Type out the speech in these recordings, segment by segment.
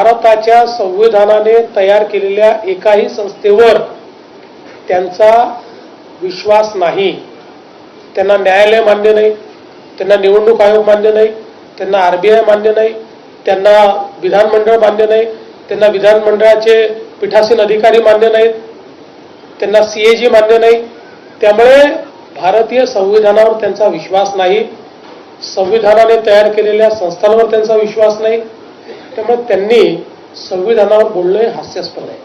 भारताच्या संविधानाने तयार केलेल्या एकाही संस्थेवर त्यांचा विश्वास नाही. त्यांना न्यायालय मान्य नाही. त्यांना निवडणूक आयोग मान्य नाही. त्यांना आरबीआय मान्य नाही. त्यांना विधानमंडळ मान्य नाही. त्यांना विधानमंडळाचे पीठासीन अधिकारी मान्य नाहीत. त्यांना सीएजी मान्य नाही. त्यामुळे भारतीय संविधानावर त्यांचा विश्वास नाही. संविधानाने तयार केलेल्या संस्थांवर त्यांचा विश्वास नाही. त्यामुळे त्यांनी संविधानावर बोलणं हे हास्यास्पद आहे.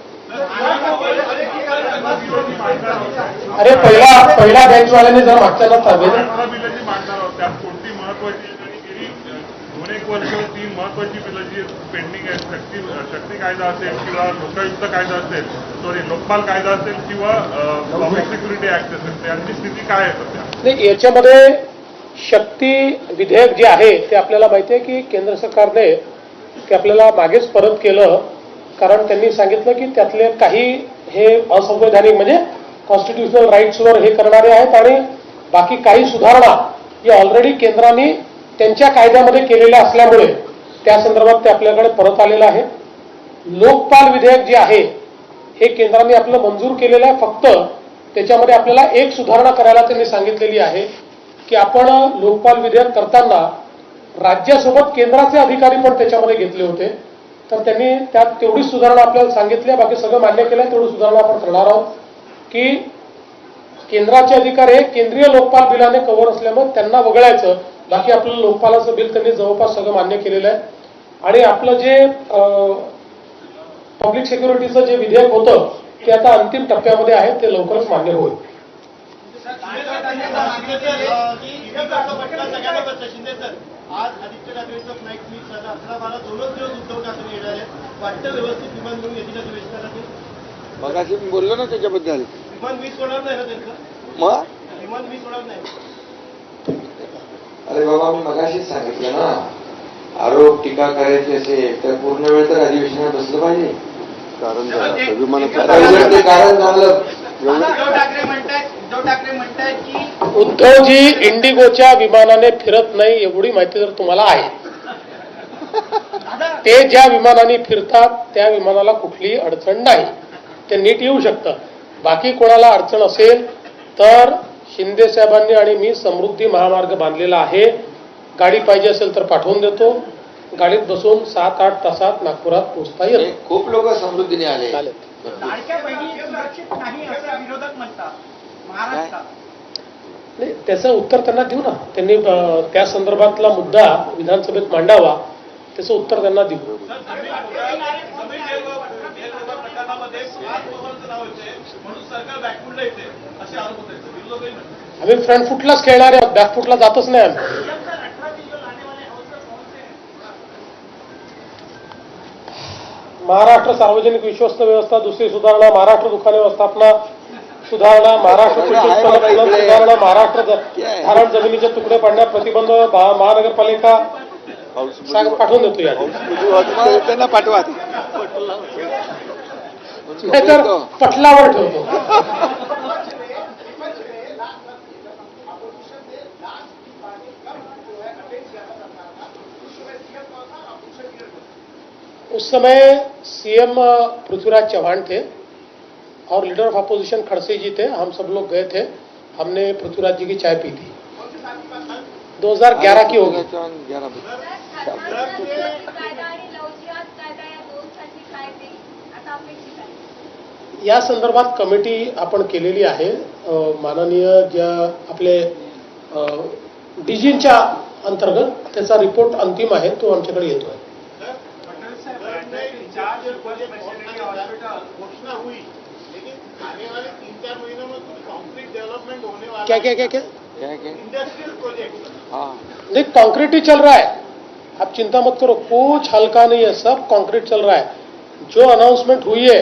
अरे पहिला पहिला बँकवाल्याने जर मागच्याला ताब्यात अठरा बिलं जी मांडणार आहोत. त्यात कोणती महत्वाची आहेत आणि गेली अ, दोन एक वर्ष ती महत्वाची बिलं जी पेंडिंग आहेत शक्ती शक्ती कायदा असेल किंवा लोकायुक्त कायदा असेल सॉरी लोकपाल कायदा असेल किंवा पब्लिक सिक्युरिटी ऍक्ट असेल त्यांची स्थिती काय आहे सध्या? नाही याच्यामध्ये शक्ती विधेयक जे आहे ते आपल्याला माहिती आहे की केंद्र सरकारने ते आपल्याला मागेच परत केलं कारण त्यांनी सांगितलं की त्यातले काही हे असंवैधानिक म्हणजे कॉन्स्टिट्युशनल राईट्सवर हे करणारे आहेत आणि बाकी काही सुधारणा या ऑलरेडी केंद्राने त्यांच्या कायद्यामध्ये केलेल्या असल्यामुळे त्या संदर्भात ते आपल्याकडे परत आलेलं आहे. लोकपाल विधेयक जे आहे हे केंद्राने आपलं मंजूर केलेलं आहे फक्त त्याच्यामध्ये आपल्याला एक सुधारणा करायला त्यांनी सांगितलेली आहे की आपण लोकपाल विधेयक करताना राज्यासोबत केंद्राचे अधिकारी पण त्याच्यामध्ये घेतले होते. तर त्यांनी त्यात तेवढी सुधारणा आपल्याला सांगितली आहे बाकी सगळं मान्य केलं तेवढी सुधारणा आपण करणार आहोत. की केंद्राचे अधिकारी हे केंद्रीय लोकपाल बिलाने कव्हर असल्यामुळे त्यांना वगळायचं. बाकी आपलं लोकपालाचं बिल त्यांनी जवळपास सगळं मान्य केलेलं आहे. आणि आपलं जे पब्लिक सिक्युरिटीचं जे विधेयक होतं ते आता अंतिम टप्प्यामध्ये आहे ते लवकरच मान्य होईल. शिंदे सर. आज आदित्य ठाकरेचं फ्लाईट मिस झाला अकरा बारा दोनच दिवस उद्धव ठाकरे येणार आहेत. वाटतं व्यवस्थित विमान घेऊन येतील असं विस्तारातील मगाशी मी बोललो ना त्याच्याबद्दल. विमान मिस होणार नाही ना त्यांचं? मग? विमान मिस होणार नाही. अरे बाबा मी मगाशीच सांगितलं ना. आरोप टीका करायची असेल तर पूर्ण वेळ तर अधिवेशनात बसलं पाहिजे. कारण ते कारण झालं. उद्धव ठाकरे म्हणतायत उद्धव ठाकरे म्हणतायत की उद्धवजी इंडिगोच्या विमानाने फिरत नाही एवढी माहिती जर तुम्हाला आहे. ते ज्या विमानाने फिरतात त्या विमानाला कुठलीही अडचण नाही. ते नीट येऊ शकतं. बाकी कोणाला अडचण असेल तर शिंदे साहेबांनी आणि मी समृद्धी महामार्ग बांधलेला आहे. गाडी पाहिजे असेल तर पाठवून देतो. गाडीत बसून सात आठ तासात नागपुरात पोहोचता येतं. खूप लोक समृद्धीने आले. नाही त्याचं उत्तर त्यांना देऊ ना. त्यांनी त्या संदर्भातला मुद्दा विधानसभेत मांडावा त्याचं उत्तर त्यांना देऊ. आम्ही फ्रंट फुटलाच खेळणार आहोत बॅक फुटला जातच नाही आम्ही. महाराष्ट्र सार्वजनिक विश्वस्त व्यवस्था दुसरी सुधारणा महाराष्ट्र दुकाने व्यवस्थापना सुधारणा महाराष्ट्र कृषी उत्पन्न प्रकल्प सुधारणा महाराष्ट्र धारण जमिनीचे तुकडे पाडण्यास प्रतिबंध महा- महानगरपालिका सांग पाठवून देतो या त्यांना पाठवा. नाहीतर पटलावर ठेवतो. उस समय सीएम पृथ्वीराज चौहान थे. और leader of opposition Khadse ji थे हम सब लोग गए थे। हमने पृथ्वीराज जी की चाय पी थी। 2011 की होगी। ग्यारह या संदर्भात कमिटी आपण केलेली आहे। माननीय ज्या आपले डीजींच्या अंतर्गत त्याचा रिपोर्ट अंतिम आहे तो आमच्याकडे येतो आहे आने वाले तीन चार महीनों में कुछ कॉन्क्रीट डेवलपमेंट होने वाला क्या क्या क्या क्या? क्या क्या? इंडस्ट्रियल प्रोजेक्ट हाँ। नहीं कॉन्क्रीट ही चल रहा है। आप चिंता मत करो कुछ हल्का नहीं है सब कॉन्क्रीट चल रहा है। जो अनाउंसमेंट हुई है